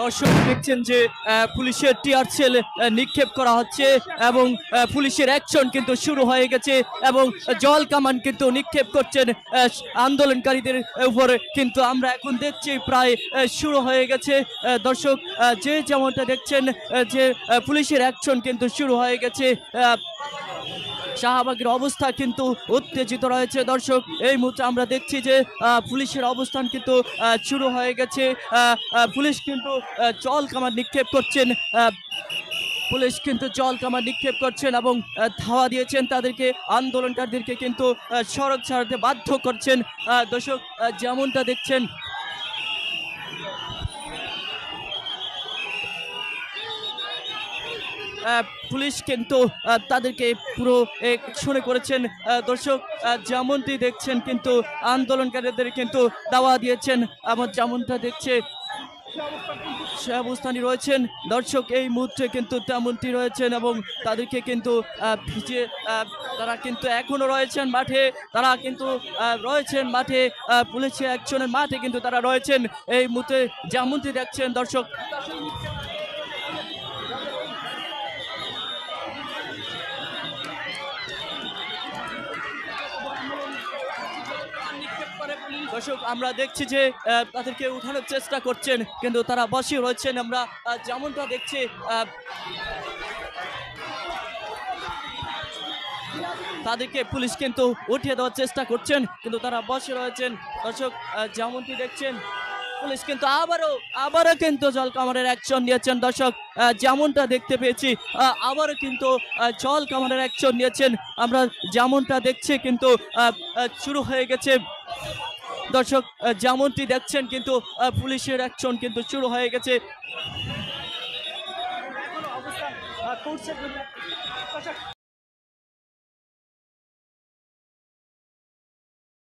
দর্শক দেখছেন যে পুলিশের টিয়ার সেল নিক্ষেপ করা হচ্ছে এবং পুলিশের অ্যাকশন কিন্তু শুরু হয়ে গেছে এবং জল কামান কিন্তু নিক্ষেপ করছেন আন্দোলনকারীদের উপরে। কিন্তু আমরা এখন দেখছি প্রায় শুরু হয়ে গেছে। দর্শক যে যেমনটা দেখছেন যে পুলিশের অ্যাকশন কিন্তু শুরু হয়ে গেছে। শাহবাগের অবস্থা কিন্তু উত্তেজিত রয়েছে। দর্শক, এই মুহূর্তে আমরা দেখছি যে পুলিশের অবস্থান কিন্তু শুরু হয়ে গেছে। পুলিশ কিন্তু জল কামান নিক্ষেপ করছেন। পুলিশ কিন্তু জল কামান নিক্ষেপ করছেন এবং ধাওয়া দিয়েছেন তাদেরকে। আন্দোলনকারীদেরকে কিন্তু সড়ক ছাড়াতে বাধ্য করছেন। দর্শক যেমনটা দেখছেন পুলিশ কিন্তু তাদেরকে পুরো শুনে করেছেন। দর্শক যেমনটি দেখছেন কিন্তু আন্দোলনকারীদের কিন্তু দাওয়া দিয়েছেন। আমার যেমনটা দেখছে সে অবস্থানে রয়েছেন। দর্শক এই মুহূর্তে কিন্তু তেমনটি রয়েছেন এবং তাদেরকে কিন্তু ভিজে তারা কিন্তু এখনও রয়েছেন মাঠে। তারা কিন্তু রয়েছেন মাঠে আহ, পুলিশের একজনের মাঠে কিন্তু তারা রয়েছেন। এই মুহূর্তে যেমনটি দেখছেন দর্শক দর্শক, আমরা দেখছি যে তাদেরকে উঠানোর চেষ্টা করছেন, কিন্তু তারা বসে রয়েছেন। আমরা যেমনটা দেখছি তাদেরকে পুলিশ কিন্তু উঠিয়ে দেওয়ার চেষ্টা করছেন, কিন্তু তারা বসে রয়েছেন। দর্শক যেমনটি দেখছেন, পুলিশ কিন্তু আবারও আবারও কিন্তু জল কামারের অ্যাকশন নিয়েছেন। দর্শক যেমনটা দেখতে পেয়েছি আবারও কিন্তু জল কামারের অ্যাকশন নিয়েছেন। আমরা যেমনটা দেখছি, কিন্তু শুরু হয়ে গেছে। দর্শক যেমনটি দেখছেন কিন্তু পুলিশের অ্যাকশন কিন্তু চুরু হয়ে গেছে।